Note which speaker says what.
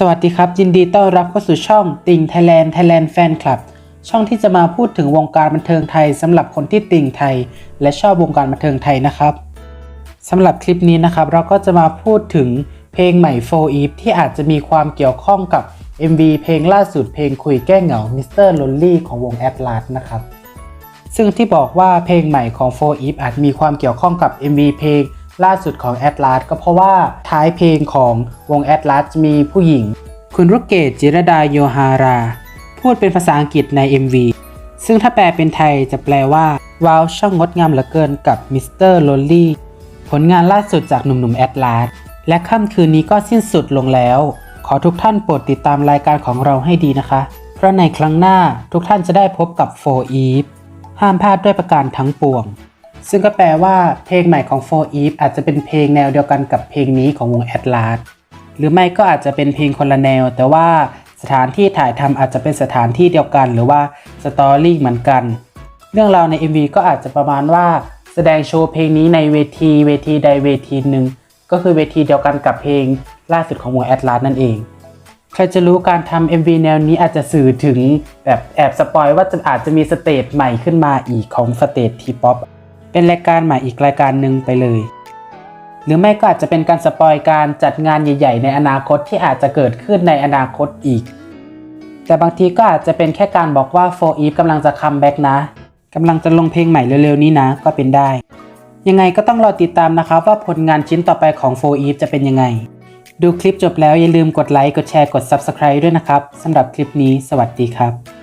Speaker 1: สวัสดีครับ ยินดีต้อนรับเข้าสู่ช่องติงไทยแลนด์ไทยแลนด์แฟนคลับช่องที่จะมาพูดถึงวงการบันเทิงไทยสำหรับคนที่ติ่งไทย และชอบวงการบันเทิงไทยนะครับสำหรับคลิปนี้นะครับ เราก็จะมาพูดถึงเพลงใหม่4 Eve ที่อาจจะมีความเกี่ยวข้องกับ MV เพลงล่าสุดเพลงคุยแก้เหงา Mr. Lonely ของวง Atlas นะครับซึ่งที่บอกว่าเพลงใหม่ของ4 Eve อาจมีความเกี่ยวข้องกับ MV เพลง ล่าสุดของ Atlas ก็เพราะว่าท้ายเพลงของวง Atlas จะมีผู้หญิง คุณรุกเกตจิรดาโยฮารา พูดเป็นภาษาอังกฤษใน MV ซึ่งถ้าแปลเป็นไทยจะแปลว่า ว้าวช่างงดงามเหลือเกินกับมิสเตอร์โ l ลี่ผลงานล่าสุดจากหนุ่มๆแอตลาสและค่ำคืนนี้ก็สิ้นสุดลงแล้ว ขอทุกท่านโปรดติดตามรายการของเราให้ดีนะคะ เพราะในครั้งหน้าทุกท่านจะได้พบกับ 4 Eve ห้ามพลาดด้วยประการทั้งปวง ซึ่งก็แปลว่าเพลงใหม่ของ4 Eve อาจจะเป็นเพลงแนวเดียวกันกับเพลงนี้ของวง Atlas หรือไม่ก็อาจจะเป็นเพลงคนละแนว แต่ว่าสถานที่ถ่ายทำอาจจะเป็นสถานที่เดียวกัน หรือว่าสตอรี่เหมือนกัน เรื่องราวใน MV ก็อาจจะประมาณว่าแสดงโชว์เพลงนี้ในเวทีเวทีใดเวทีหนึ่งก็คือเวทีเดียวกันกับเพลงล่าสุดของวง Atlas นั่นเอง ใครจะรู้การทำ MV แนวนี้อาจจะสื่อถึงแบบแอบสปอยว่าจะอาจจะมีสเตจใหม่ขึ้นมาอีกของสเตจทีป๊อป เป็นรายการใหม่อีกรายการหนึ่งไปเลย หรือไม่ก็อาจจะเป็นการสปอยการจัดงานใหญ่ ๆ ในอนาคตที่อาจจะเกิดขึ้นในอนาคตอีก แต่บางทีก็อาจจะเป็นแค่การบอกว่า4 Eve กำลังจะคัมแบ็กนะกำลังจะลงเพลงใหม่เร็วๆนี้นะก็เป็นได้ ยังไงก็ต้องรอติดตามนะครับว่าผลงานชิ้นต่อไปของ4 Eve จะเป็นยังไง ดูคลิปจบแล้วอย่าลืมกดไลค์กดแชร์กด Subscribe ด้วยนะครับสำหรับคลิปนี้ สวัสดีครับ